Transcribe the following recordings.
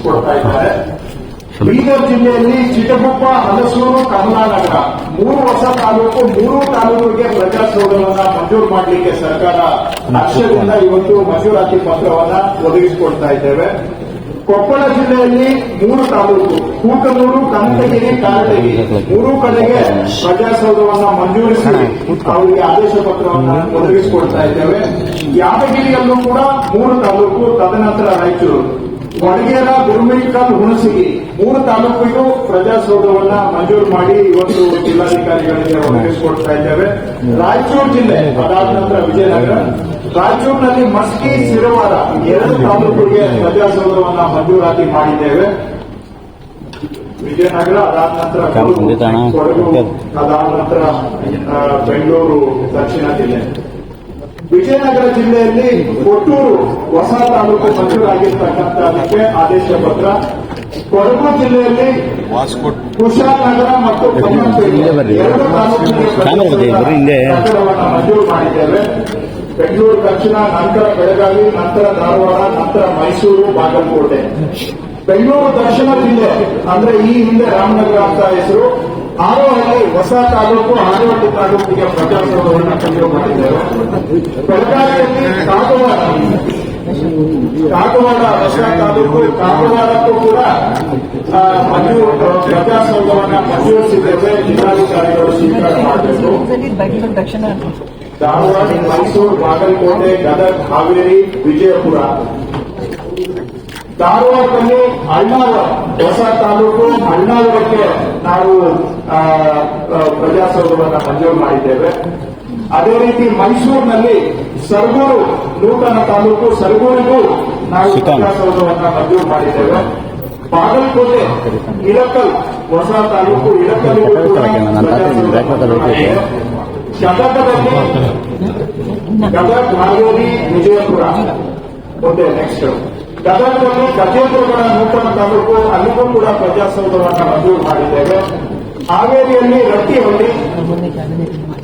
ಒದಗಿಸಿಕೊಡ್ತಾ ಇದ್ದಾರೆ ಬೀದರ್ ಜಿಲ್ಲೆಯಲ್ಲಿ ಚಿಟಗುಪ್ಪ ಹಲಸೂರು ಕರ್ನಾಟಕ ಮೂರು ಹೊಸ ತಾಲೂಕು, ಮೂರು ತಾಲೂಕಿಗೆ ಪ್ರಜಾಸೌಧವನ್ನ ಮಂಜೂರು ಮಾಡಲಿಕ್ಕೆ ಸರ್ಕಾರ ಲಕ್ಷ್ಯದಿಂದ ಇವತ್ತು ಮಂಜೂರಾತಿ ಪತ್ರವನ್ನ ಒದಗಿಸಿಕೊಡ್ತಾ ಇದ್ದೇವೆ. ಕೊಪ್ಪಳ ಜಿಲ್ಲೆಯಲ್ಲಿ ಮೂರು ತಾಲೂಕು, ಕೂಟನೂರು, ಕನಕಗಿರಿ ಕಾರಟಗಿರಿ ಮೂರು ಕಡೆಗೆ ಪ್ರಜಾಸೌಧವನ್ನ ಮಂಜೂರಿಸಿ ಅವರಿಗೆ ಆದೇಶ ಪತ್ರವನ್ನ ಒದಗಿಸಿಕೊಡ್ತಾ ಇದ್ದೇವೆ. ಯಾದಗಿರಿಯಲ್ಲೂ ಕೂಡ ಮೂರು ತಾಲೂಕು ತದನಂತರ ರಾಯಚೂರು. ವಡಗೇರ ಗುರುಮಿಕಲ್ ಹುಣಸಗಿ ಮೂರು ತಾಲೂಕಿಗೂ ಪ್ರಜಾಸೌಧವನ್ನ ಮಂಜೂರು ಮಾಡಿ ಇವತ್ತು ಜಿಲ್ಲಾಧಿಕಾರಿಗಳಿಗೆ ಒದಗಿಸಿಕೊಡ್ತಾ ಇದ್ದೇವೆ. ರಾಯಚೂರು ಜಿಲ್ಲೆ ಅದಾದ ನಂತರ ವಿಜಯನಗರ. ರಾಯಚೂರಿನಲ್ಲಿ ಮಸ್ಕಿ ಸಿರವಾರ ಎರಡು ತಾಲೂಕಿಗೆ ಪ್ರಜಾಸೌಧವನ್ನ ಮಂಜೂರಾತಿ ಮಾಡಿದ್ದೇವೆ. ವಿಜಯನಗರ ಅದಾದ ನಂತರ ಕೊಡಗು, ಅದಾದ ನಂತರ ಬೆಂಗಳೂರು ದಕ್ಷಿಣ ಜಿಲ್ಲೆ. ವಿಜಯನಗರ ಜಿಲ್ಲೆಯಲ್ಲಿ ಕೊಟ್ಟೂರು ಹೊಸ ತಾಲೂಕು ಮಂಜೂರಾಗಿರ್ತಕ್ಕಂಥದಕ್ಕೆ ಆದೇಶ ಪತ್ರ. ಕೊಡಗು ಜಿಲ್ಲೆಯಲ್ಲಿ ಕುಶಾಲನಗರ ಮತ್ತು ಎರಡು. ಮಂಜೂರು ಮಾಡಿದ್ದೇವೆ. ಬೆಂಗಳೂರು ದಕ್ಷಿಣ ನಂತರ ಬೆಳಗಾವಿ ನಂತರ ಧಾರವಾಡ ನಂತರ ಮೈಸೂರು ಬಾಗಲಕೋಟೆ. ಬೆಂಗಳೂರು ದಕ್ಷಿಣ ಜಿಲ್ಲೆ ಅಂದ್ರೆ ಈ ಹಿಂದೆ ರಾಮನಗರ ಅಂತ ಹೆಸರು. ಆರೋಹಳ್ಳಿ ಹೊಸ ತಾಲೂಕು ಆರೋಹಳ್ಳಿ ತಾಲೂಕಿಗೆ ಪ್ರಜಾಸೌಧವನ್ನು ಮಂಜೂರು ಮಾಡಿದ್ದೇವೆ ಬೆಳಗಾವಿಯಲ್ಲಿ ಕಾಗವಾಡ ಕಾಗವಾಡ ಹೊಸ ತಾಲೂಕು ಕಾಗವಾಡಕ್ಕೂ ಕೂಡ ಆ, ಮಂಜೂರು ಪ್ರಜಾಸೌಧವನ್ನ ಮಂಜೂರಿಸಿದ್ದೇವೆ ಜಿಲ್ಲಾಧಿಕಾರಿಗಳು ಸ್ವೀಕಾರ ಮಾಡಬೇಕು ಬೆಂಗಳೂರು ದಕ್ಷಿಣ ಧಾರವಾಡ ಮೈಸೂರು ಬಾಗಲಕೋಟೆ ಗದಗ ಹಾವೇರಿ ವಿಜಯಪುರ. ಧಾರವಾಡದಲ್ಲಿ ಅಣ್ಣಾವರ ಹೊಸ ತಾಲೂಕು ಅಣ್ಣಾವರಕ್ಕೆ ನಾವು ಪ್ರಜಾಸೌಧವನ್ನ ಮಂಜೂರು ಮಾಡಿದ್ದೇವೆ. ಅದೇ ರೀತಿ ಮೈಸೂರಿನಲ್ಲಿ ಸರಗೂರು ನೂತನ ತಾಲೂಕು ಸರಗೂರಿಗೂ ನಾವು ಪ್ರಜಾಸೌಧವನ್ನು ಮಂಜೂರು ಮಾಡಿದ್ದೇವೆ. ಬಾಗಲಕೋಟೆ ಇಳಕಲ್ ಹೊಸ ತಾಲೂಕು ಇಳಕಲ್. ಗದಗದಲ್ಲಿ ಗದಗ ಹಾವೇರಿ ವಿಜಯಪುರ. ಓಕೆ ನೆಕ್ಸ್ಟ್ ಗದಗದಲ್ಲಿ ಗಜೇಂದ್ರಗಡ ನೂತನ ತಾಲೂಕು, ಅಲ್ಲಿಗೂ ಕೂಡ ಪ್ರಜಾಸೌಧವನ್ನು ಮಂಜೂರು ಮಾಡಿದ್ದೇವೆ. ಹಾವೇರಿಯಲ್ಲಿ ರಟ್ಟಿಹಳ್ಳಿ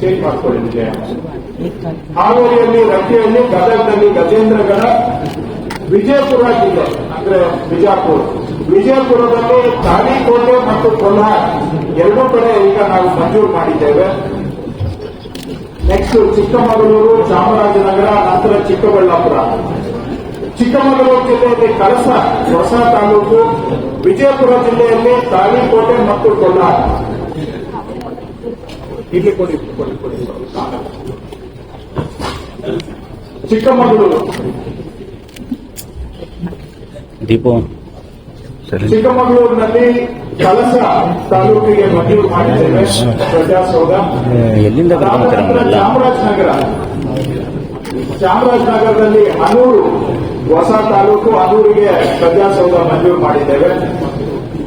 ಚೇಂಜ್ ಮಾಡಿಕೊಂಡಿದ್ದೇವೆ ಹಾವೇರಿಯಲ್ಲಿ ರಟ್ಟಿಹಳ್ಳಿ, ಗದಗದಲ್ಲಿ ಗಜೇಂದ್ರಗಡ, ವಿಜಯಪುರ ಜಿಲ್ಲೆ, ಅಂದ್ರೆ ಬಿಜಾಪುರ. ವಿಜಯಪುರದಲ್ಲಿ ತಾಳಿಕೋಟೆ ಮತ್ತು ಕೊಲ್ಹಾರ್ ಎರಡೂ ಕಡೆ ಈಗ ನಾವು ಮಂಜೂರು ಮಾಡಿದ್ದೇವೆ. ನೆಕ್ಸ್ಟ್ ಚಿಕ್ಕಮಗಳೂರು, ಚಾಮರಾಜನಗರ, ನಂತರ ಚಿಕ್ಕಬಳ್ಳಾಪುರ. ಚಿಕ್ಕಮಗಳೂರು ಜಿಲ್ಲೆಯಲ್ಲಿ ಕಳಸ ಹೊಸ ತಾಲೂಕು ವಿಜಯಪುರ ಜಿಲ್ಲೆಯಲ್ಲಿ ತಾಳಿಕೋಟೆ ಮತ್ತು ಕೊಲ್ಲಾರ ಇಲ್ಲಿ ಕೊಡಿ ಕೊಡಿ ಕೊಡಿ. ಚಿಕ್ಕಮಗಳೂರು. ದೀಪು. ಚಿಕ್ಕಮಗಳೂರಿನಲ್ಲಿ ಕಳಸ ತಾಲೂಕಿಗೆ ಮಂಜೂರು ಮಾಡಿದ್ದೇವೆ. ಪ್ರಜಾಸೌಧ. ಎಲ್ಲಿಂದ? ಚಾಮರಾಜನಗರ. ಚಾಮರಾಜನಗರದಲ್ಲಿ ಹನೂರು ಹೊಸ ತಾಲೂಕು ಅದೂರಿಗೆ ಪ್ರಜಾಸೌಧ ಮಂಜೂರು ಮಾಡಿದ್ದೇವೆ.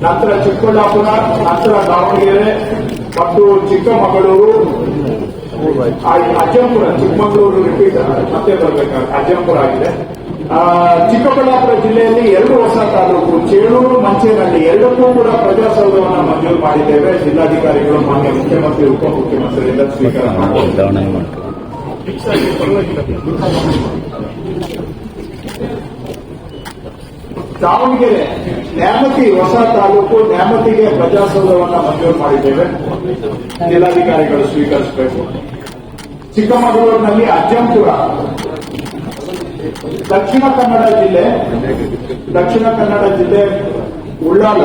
ನಂತರ ಚಿಕ್ಕಬಳ್ಳಾಪುರ ನಂತರ ದಾವಣಗೆರೆ ಮತ್ತು ಚಿಕ್ಕಮಗಳೂರು ಅಜ್ಜಂಪುರ ಚಿಕ್ಕಮಗಳೂರು ರಿಪೀಟ್ ಮತ್ತೆ ಬರಬೇಕಾದ್ರೆ ಅಜ್ಜಂಪುರ ಆಗಿದೆ. ಚಿಕ್ಕಬಳ್ಳಾಪುರ ಜಿಲ್ಲೆಯಲ್ಲಿ ಎರಡು ಹೊಸ ತಾಲೂಕು ಚೇಳೂರು ಮಂಚೇನಲ್ಲಿ ಎರಡಕ್ಕೂ ಕೂಡ ಪ್ರಜಾಸೌಧವನ್ನು ಮಂಜೂರು ಮಾಡಿದ್ದೇವೆ. ಜಿಲ್ಲಾಧಿಕಾರಿಗಳು ಮಾನ್ಯ ಮುಖ್ಯಮಂತ್ರಿ ಉಪಮುಖ್ಯಮಂತ್ರಿಗಳಿಂದ ಸ್ವೀಕಾರ ಮಾಡಿದ್ದಾರೆ ದಾವಣಗೆರೆ ನ್ಯಾಮತಿ ಹೊಸ ತಾಲೂಕು ನ್ಯಾಮತಿಗೆ ಪ್ರಜಾಸೌಧವನ್ನ ಮಂಜೂರು ಮಾಡಿದ್ದೇವೆ. ಜಿಲ್ಲಾಧಿಕಾರಿಗಳು ಸ್ವೀಕರಿಸಬೇಕು. ಚಿಕ್ಕಮಗಳೂರಿನಲ್ಲಿ ಅಜ್ಜಂಪುರ, ದಕ್ಷಿಣ ಕನ್ನಡ ಜಿಲ್ಲೆ, ದಕ್ಷಿಣ ಕನ್ನಡ ಜಿಲ್ಲೆ ಉಳ್ಳಾಲ.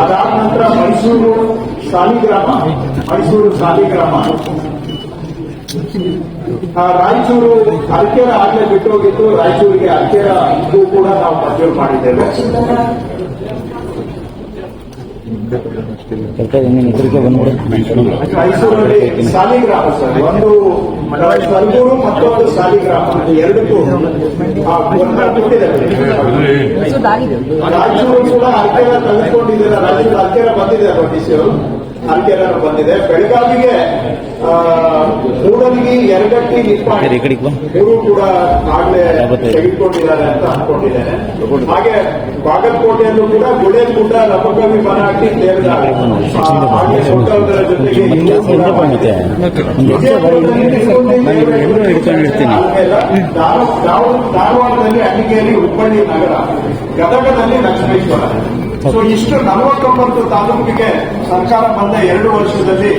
ಅದಾದ ನಂತರ ಮೈಸೂರು ಸಾಲಿಗ್ರಾಮ ಮೈಸೂರು ಸಾಲಿಗ್ರಾಮ. ರಾಯಚೂರು ಅರ್ಕೆರ ಆಗ್ಲೇ ಬಿಟ್ಟೋಗಿತ್ತು ರಾಯಚೂರಿಗೆ ಅರ್ಕೆರ ಇದು ಕೂಡ ನಾವು ಮಂಜೂರು ಮಾಡಿದ್ದೇವೆ. ಮೈಸೂರಲ್ಲಿ ಸಾಲಿಗ್ರಾಮ ಸರ್, ಒಂದು ಸರ್ಗೂರು ಮತ್ತೊಂದು ಸಾಲಿಗ್ರಾಮ ಎರಡಕ್ಕೂ ರಾಯಚೂರು ಕೂಡ ಅರ್ಕೆರ ತೆಗೆದುಕೊಂಡಿದ್ದೀರ, ರಾಯಚೂರು ಅರ್ಕೆರ ಬಂದಿದೆ ನೋಟಿಸ್ ಅದಕ್ಕೆಲ್ಲ ಬಂದಿದೆ. ಬೆಳಗಾವಿಗೆ ಆ, ಮೂಡಲ್ಗಿ ಎರಗಟ್ಟಿ ನಿಪ್ಪಾಣಿ ಮೂರು ಕೂಡ ಆಗ್ಲೇ? ತೆಗೆದುಕೊಂಡಿದ್ದಾರೆ ಅಂತ ಅನ್ಕೊಂಡಿದ್ದೇನೆ. ಹಾಗೆ ಬಾಗಲಕೋಟೆಯಲ್ಲೂ ಕೂಡ ಜೊತೆಗೆ ಇಲ್ಲೂ ಕೂಡ ಮತ್ತೆ. ಒಂದು ಸೇರಿದ್ದಾರೆ ಧಾರವಾಡದಲ್ಲಿ ಅಡಿಕೆಯಲ್ಲಿ ಹುಬ್ಬಳ್ಳಿ ನಗರ ಗದಗದಲ್ಲಿ ಲಕ್ಷ್ಮೇಶ್ವರ. ಸೊ ಇಷ್ಟು ನಲವತ್ತೊಂಬತ್ತು ತಾಲೂಕಿಗೆ ಸರ್ಕಾರ ಬಂದ ಎರಡು ವರ್ಷದಲ್ಲಿ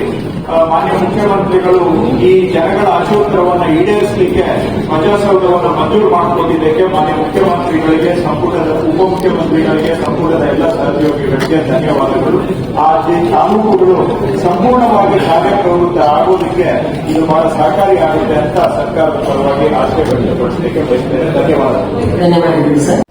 ಮಾನ್ಯ ಮುಖ್ಯಮಂತ್ರಿಗಳು ಈ ಜನಗಳ ಆಶೋತ್ತರವನ್ನು ಈಡೇರಿಸಲಿಕ್ಕೆ ಪ್ರಜಾಸೌಧವನ್ನು ಮಂಜೂರು ಮಾಡಿಕೊಂಡಿದ್ದಕ್ಕೆ ಮಾನ್ಯ ಮುಖ್ಯಮಂತ್ರಿಗಳಿಗೆ ಸಂಪುಟದ ಉಪಮುಖ್ಯಮಂತ್ರಿಗಳಿಗೆ ಸಂಪುಟದ ಎಲ್ಲ ಸಹೋದ್ಯೋಗಿಗಳಿಗೆ ಧನ್ಯವಾದಗಳು. ಆ ತಾಲೂಕುಗಳು ಸಂಪೂರ್ಣವಾಗಿ ಕಾರ್ಯಪ್ರವೃತ್ತ ಆಗೋದಕ್ಕೆ ಇದು ಬಹಳ ಸಹಕಾರಿ ಆಗುತ್ತೆ ಅಂತ ಸರ್ಕಾರದ ಪರವಾಗಿ ಆಶಯ ವ್ಯಕ್ತಪಡಿಸಲಿಕ್ಕೆ ಬಯಸ್ತೇನೆ. ಧನ್ಯವಾದಗಳು.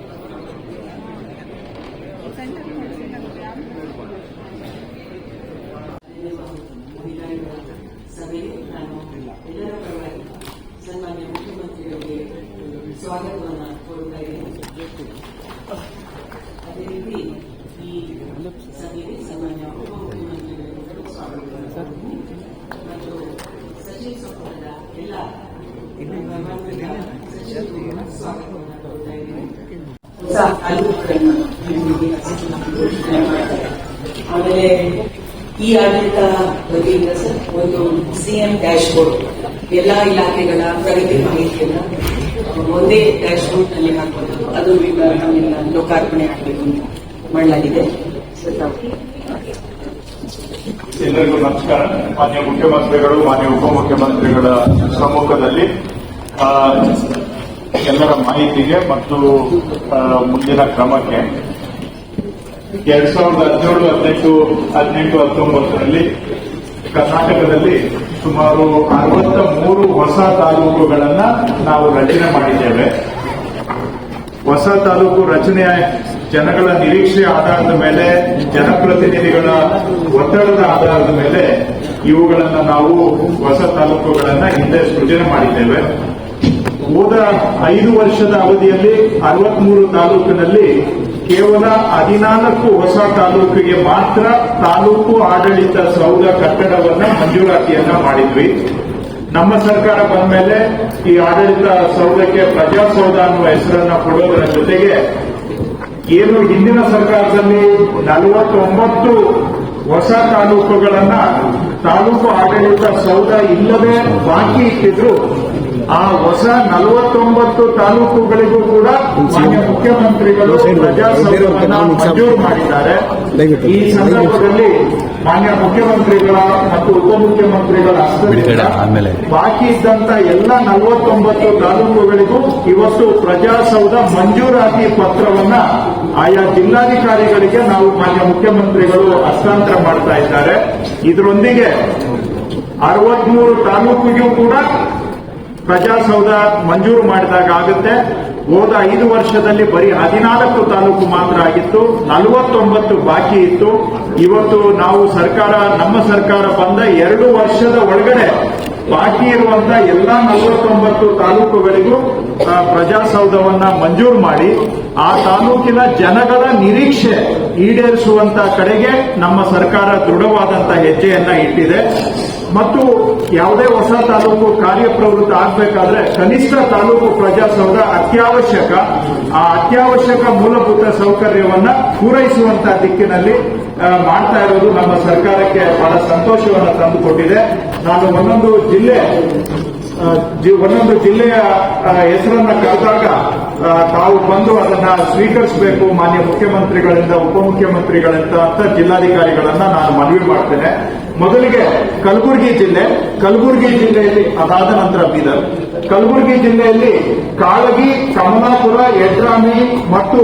ಸಭೆಗೆ ನಾನು ಎಲ್ಲರ ಪರವಾಗಿ ಸನ್ಮಾನ್ಯ ಮುಖ್ಯಮಂತ್ರಿಗಳಿಗೆ ಸ್ವಾಗತವನ್ನು ಕೋರುತ್ತಾ ಇದ್ದೇನೆ ಅದೇ ರೀತಿ ಈ ಸಭೆಗೆ ಸನ್ಮಾನ್ಯ ಉಪಮುಖ್ಯಮಂತ್ರಿಗಳಿಗೂ ಕೋರುತ್ತೀನಿ. ಮತ್ತು ಸಚಿವ ಸಂಪುಟದ ಎಲ್ಲ ಸಚಿವರಿಗೂ ಸ್ವಾಗತವನ್ನು ಕೋರುತ್ತಾ ಇದ್ದೇನೆ ಈ ಆಡಳಿತ ವತಿಯಿಂದ ಸರ್, ಒಂದು ಸಿಎಂ ಡ್ಯಾಶ್ ಬೋರ್ಡ್ ಎಲ್ಲಾ ಇಲಾಖೆಗಳ ಪ್ರಗತಿ ಮಾಹಿತಿಯನ್ನ ಒಂದೇ ಡ್ಯಾಶ್ ಬೋರ್ಡ್ನಲ್ಲಿ ಹಾಕಬಹುದು ಅದು ಈಗ ನಮ್ಮಿಂದ ಲೋಕಾರ್ಪಣೆ ಆಗಬೇಕು ಅಂತ ಮಾಡಲಾಗಿದೆ. ಎಲ್ಲರಿಗೂ ನಮಸ್ಕಾರ. ಮಾನ್ಯ ಮುಖ್ಯಮಂತ್ರಿಗಳು, ಮಾನ್ಯ ಉಪಮುಖ್ಯಮಂತ್ರಿಗಳ ಸಮ್ಮುಖದಲ್ಲಿ ಎಲ್ಲರ ಮಾಹಿತಿಗೆ ಮತ್ತು ಮುಂದಿನ ಕ್ರಮಕ್ಕೆ ಎರಡ್ ಸಾವಿರದ ಹದಿನೇಳು, ಹದಿನೆಂಟು ಹದಿನೆಂಟು, ಹತ್ತೊಂಬತ್ತರಲ್ಲಿ ಕರ್ನಾಟಕದಲ್ಲಿ ಸುಮಾರು ಅರವತ್ತ ಮೂರು ಹೊಸ ತಾಲೂಕುಗಳನ್ನ ನಾವು ರಚನೆ ಮಾಡಿದ್ದೇವೆ. ಹೊಸ ತಾಲೂಕು ರಚನೆ ಜನಗಳ ನಿರೀಕ್ಷೆ ಆಧಾರದ ಮೇಲೆ, ಜನಪ್ರತಿನಿಧಿಗಳ ಒತ್ತಡದ ಆಧಾರದ ಮೇಲೆ ಇವುಗಳನ್ನ ನಾವು ಹೊಸ ತಾಲೂಕುಗಳನ್ನ ಹಿಂದೆ ಸೃಜನೆ ಮಾಡಿದ್ದೇವೆ. ಹೋದ ಐದು ವರ್ಷದ ಅವಧಿಯಲ್ಲಿ ಅರವತ್ಮೂರು ತಾಲೂಕಿನಲ್ಲಿ ಕೇವಲ ಹದಿನಾಲ್ಕು ಹೊಸ ತಾಲೂಕಿಗೆ ಮಾತ್ರ ತಾಲೂಕು ಆಡಳಿತ ಸೌಧ ಕಟ್ಟಡವನ್ನ ಮಂಜೂರಾತಿಯನ್ನ ಮಾಡಿದ್ವಿ. ನಮ್ಮ ಸರ್ಕಾರ ಬಂದ ಮೇಲೆ ಈ ಆಡಳಿತ ಸೌಧಕ್ಕೆ ಪ್ರಜಾಸೌಧ ಅನ್ನುವ ಹೆಸರನ್ನ ಕೊಡೋದರ ಜೊತೆಗೆ ಏನು ಹಿಂದಿನ ಸರ್ಕಾರದಲ್ಲಿ ನಲವತ್ತೊಂಬತ್ತು ಹೊಸ ತಾಲೂಕುಗಳನ್ನ ತಾಲೂಕು ಆಡಳಿತ ಸೌಧ ಇಲ್ಲದೆ ಬಾಕಿ ಇಟ್ಟಿದ್ರು ಆ ಹೊಸ ನಲವತ್ತೊಂಬತ್ತು ತಾಲೂಕುಗಳಿಗೂ ಕೂಡ ಮಾನ್ಯ ಮುಖ್ಯಮಂತ್ರಿಗಳು ಮಂಜೂರು ಮಾಡಿದ್ದಾರೆ. ಈ ಸಂದರ್ಭದಲ್ಲಿ ಮಾನ್ಯ ಮುಖ್ಯಮಂತ್ರಿಗಳ ಮತ್ತು ಉಪಮುಖ್ಯಮಂತ್ರಿಗಳ ಬಾಕಿ ಇದ್ದಂತ ಎಲ್ಲ ನಲವತ್ತೊಂಬತ್ತು ತಾಲೂಕುಗಳಿಗೂ ಇವತ್ತು ಪ್ರಜಾಸೌಧ ಮಂಜೂರಾತಿ ಪತ್ರವನ್ನ ಆಯಾ ಜಿಲ್ಲಾಧಿಕಾರಿಗಳಿಗೆ ನಾವು ಮಾನ್ಯ ಮುಖ್ಯಮಂತ್ರಿಗಳು ಹಸ್ತಾಂತರ ಮಾಡ್ತಾ ಇದ್ದಾರೆ. ಇದರೊಂದಿಗೆ ಅರವತ್ಮೂರು ತಾಲೂಕಿಗೂ ಕೂಡ ಪ್ರಜಾಸೌಧ ಮಂಜೂರು ಮಾಡಿದಾಗ ಆಗುತ್ತೆ. ಹೋದ ಐದು ವರ್ಷದಲ್ಲಿ ಬರೀ ಹದಿನಾಲ್ಕು ತಾಲೂಕು ಮಾತ್ರ ಆಗಿತ್ತು. ನಲವತ್ತೊಂಬತ್ತು ಬಾಕಿ ಇತ್ತು. ಇವತ್ತು ನಾವು ಸರ್ಕಾರ, ನಮ್ಮ ಸರ್ಕಾರ ಬಂದ ಎರಡು ವರ್ಷದ ಒಳಗಡೆ ಬಾಕಿ ಇರುವಂತ ಎಲ್ಲಾ ನಲವತ್ತೊಂಬತ್ತು ತಾಲೂಕುಗಳಿಗೂ ಪ್ರಜಾಸೌಧವನ್ನ ಮಂಜೂರು ಮಾಡಿ. ಆ ತಾಲೂಕಿನ ಜನಗಳ ನಿರೀಕ್ಷೆ ಈಡೇರಿಸುವಂತ ಕಡೆಗೆ ನಮ್ಮ ಸರ್ಕಾರ ದೃಢವಾದಂತ ಹೆಜ್ಜೆಯನ್ನ ಇಟ್ಟಿದೆ. ಮತ್ತು ಯಾವುದೇ ಹೊಸ ತಾಲೂಕು ಕಾರ್ಯಪ್ರವೃತ್ತ ಆಗಬೇಕಾದ್ರೆ ಕನಿಷ್ಠ ತಾಲೂಕು ಪ್ರಜಾಸೌಧ ಅತ್ಯವಶ್ಯಕ. ಆ ಅತ್ಯವಶ್ಯಕ ಮೂಲಭೂತ ಸೌಕರ್ಯವನ್ನ ಪೂರೈಸುವಂತ ದಿಕ್ಕಿನಲ್ಲಿ ಮಾಡ್ತಾ ಇರೋದು ನಮ್ಮ ಸರ್ಕಾರಕ್ಕೆ ಬಹಳ ಸಂತೋಷವನ್ನು ತಂದುಕೊಟ್ಟಿದೆ. ನಾನು ಒಂದೊಂದು ಜಿಲ್ಲೆ ಒಂದೊಂದು ಜಿಲ್ಲೆಯ ಹೆಸರನ್ನ ಕರೆದಾಗ ತಾವು ಬಂದು ಅದನ್ನ ಸ್ವೀಕರಿಸಬೇಕು, ಮಾನ್ಯ ಮುಖ್ಯಮಂತ್ರಿಗಳಿಂದ, ಉಪಮುಖ್ಯಮಂತ್ರಿಗಳಿಂದ ಅಂತ ಜಿಲ್ಲಾಧಿಕಾರಿಗಳನ್ನ ನಾನು ಮನವಿ ಮಾಡ್ತೇನೆ. ಮೊದಲಿಗೆ ಕಲಬುರಗಿ ಜಿಲ್ಲೆ, ಕಲಬುರಗಿ ಜಿಲ್ಲೆಯಲ್ಲಿ, ಅದಾದ ನಂತರ ಬೀದರ್. ಕಲಬುರಗಿ ಜಿಲ್ಲೆಯಲ್ಲಿ ಕಾಳಗಿ ಕಮಲಾಪುರ ಯಡ್ರಾಮಿ ಮತ್ತು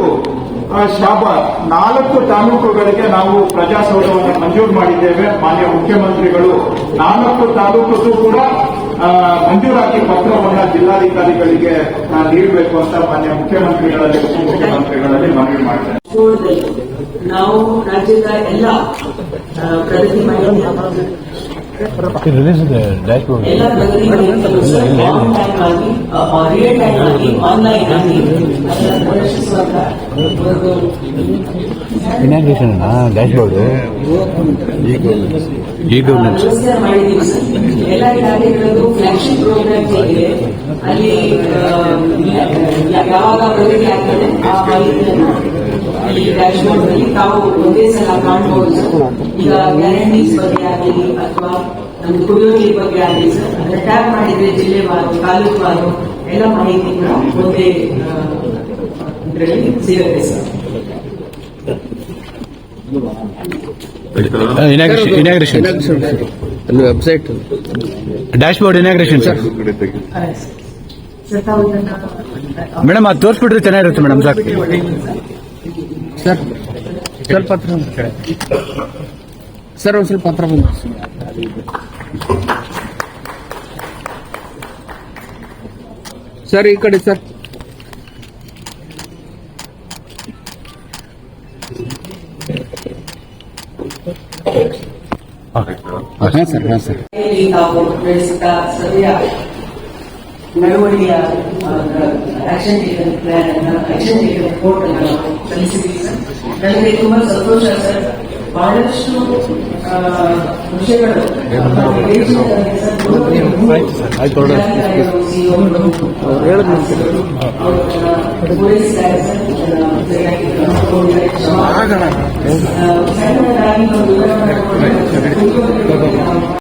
ಶಾಬಾದ್ ನಾಲ್ಕು ತಾಲೂಕುಗಳಿಗೆ ನಾವು ಪ್ರಜಾಸೌಧವನ್ನು ಮಂಜೂರು ಮಾಡಿದ್ದೇವೆ. ಮಾನ್ಯ ಮುಖ್ಯಮಂತ್ರಿಗಳು ನಾಲ್ಕು ತಾಲೂಕು ಕೂಡ ಮಂಜೂರಾತಿ ಪತ್ರವನ್ನು ಜಿಲ್ಲಾಧಿಕಾರಿಗಳಿಗೆ ನೀಡಬೇಕು ಅಂತ ಮಾನ್ಯ ಮುಖ್ಯಮಂತ್ರಿಗಳಲ್ಲಿ ಉಪಮುಖ್ಯಮಂತ್ರಿಗಳಲ್ಲಿ ಮನವಿ ಮಾಡ್ತೇನೆ. ನಾವು ರಾಜ್ಯದ ಎಲ್ಲ ಪ್ರಗತಿ ರಿಲೀಸ್ ಡ್ಯಾಶ್ಬೋರ್ಡ್ ಎಲ್ಲ ಪ್ರಗತಿ ಮಾಡಿದ್ದೇವೆ ಆನ್ ಟೈಮ್ ಆಗಿ ರಿಯಲ್ ಟೈಮ್ ಆಗಿ ಆನ್ಲೈನ್ ಆಗಿ ಅದನ್ನು ಪ್ರದರ್ಶಿಸುವಂತ ಒಂದು ಇನಾಗ್ರೇಷನ್ ಡ್ಯಾಶ್ಬೋರ್ಡ್ ಈ ಗವರ್ನೆನ್ಸ್ ವ್ಯವಸ್ಥೆ ಮಾಡಿದ್ದೀವಿ ಸರ್ ಎಲ್ಲ ಇಲಾಖೆಗಳದ್ದು ಫ್ಲಾಗ್ಶಿಪ್ ಪ್ರೋಗ್ರಾಮ್ ಇದೆ ಅಲ್ಲಿ ಆ, ಯಾ- ಯಾವಾಗ ಪ್ರಗತಿ ಆಗ್ತದೆ ಆ ಮಾಹಿತಿಯನ್ನು ಈ ಡ್ಯಾಶ್ಬೋರ್ಡ್ ನಲ್ಲಿ ತಾವು ಒಂದೇ ಸಲ ಕಾಣಬಹುದು ಸರ್ ಈಗ ಗ್ಯಾರಂಟೀಸ್ ಬಗ್ಗೆ ಆಗಲಿ ಅಥವಾ ನಮ್ದು ಕುಡಿಯೋ ನೀರು ಬಗ್ಗೆ ಆಗಲಿ ಸರ್ ಅದನ್ನ ಟ್ಯಾಪ್ ಮಾಡಿದ್ರೆ ಜಿಲ್ಲೆವಾರು ತಾಲೂಕುವಾರು ಎಲ್ಲ ಮಾಹಿತಿ ಕೂಡ ಒಂದೇ ಇದರಲ್ಲಿ ಸಿಗುತ್ತೆ ಸರ್ ಇನಾಗ್ರೇಷನ್ ಇನಾಗ್ರೇಷನ್ ಅಲ್ಲಿ website dashboard inauguration sir sir ತಾವು ಇದನ್ನ ಮೇಡಮ್ ಅದು ತೋರಿಸ್ಬಿಟ್ರೆ ಚೆನ್ನಾಗಿರುತ್ತೆ ಮೇಡಮ್ ಸಾಕು ಸರ್ ಸ್ವಲ್ಪ ಹತ್ರ ಬನ್ನಿ. ಸರ್ ಒಂದು ಸ್ವಲ್ಪ ಹತ್ರ ಬಂದು ಸರ್ ಈ ಕಡೆ ಸರ್ ಹಾಂ ಸರ್ ಹಾಂ ಸರ್ ಇಲ್ಲಿ ತಾವು ನಡೆಸುತ್ತಾ ಸದ್ಯ ನಡವಳಿಕೆಯ ಆಕ್ಷನ್ ಟೇಕನ್ ಪ್ಲಾನ್ ಅನ್ನ ಆಕ್ಷನ್ ಟೇಕನ್ ರಿಪೋರ್ಟ್ ಅನ್ನ ನಾವು ಸಲ್ಲಿಸಿದ್ದೀವಿ ಸರ್ ನನಗೆ ತುಂಬಾ ಸಂತೋಷ ಸರ್ ಬಹಳಷ್ಟು ಆ, ವಿಷಯಗಳು ನಮ್ಮ engagement ಅಲ್ಲಿ ಸರ್